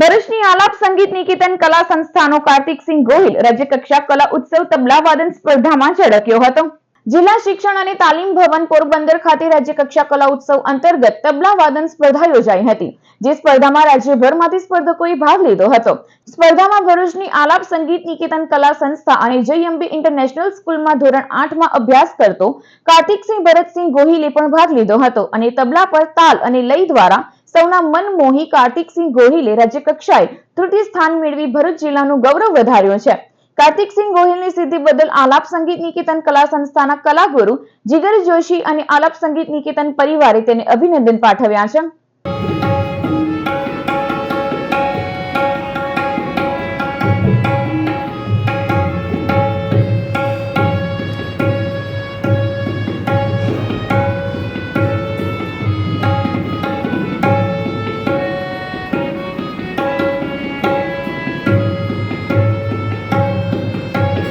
ભરૂચની આલાપ સંગીત નિકેતન કલા સંસ્થાનો કાર્તિકસિંહ ગોહિલ રાજ્યકક્ષા કલા ઉત્સવ તબલા વાદન સ્પર્ધામાં ઝળક્યો હતો. જિલ્લા શિક્ષણ અને તાલીમ ભવન પોરબંદર ખાતે રાજ્યકક્ષા કલા ઉત્સવ અંતર્ગત તબલા વાદન સ્પર્ધા યોજાઈ હતી, જે સ્પર્ધામાં રાજ્યભરમાંથી સ્પર્ધકોએ ભાગ લીધો હતો. સ્પર્ધામાં ભરૂચની આલાપ સંગીત નિકેતન કલા સંસ્થા અને જયંબી ઇન્ટરનેશનલ સ્કૂલમાં ધોરણ આઠમાં અભ્યાસ કરતો કાર્તિકસિંહ ભરતસિંહ ગોહિલે પણ ભાગ લીધો હતો અને તબલા પર તાલ અને લય દ્વારા સૌના મન મોહી કાર્તિકસિંહ ગોહિલે રાજ્યકક્ષાએ તૃતીય સ્થાન મેળવી ભરૂચ જિલ્લાનું ગૌરવ વધાર્યું છે. કાર્તિકસિંહ ગોહિલની સિદ્ધિ બદલ આલાપ સંગીત નિકેતન કલા સંસ્થાના કલાગુરુ જીગર જોશી અને આલાપ સંગીત નિકેતન પરિવારે તેને અભિનંદન પાઠવ્યા છે.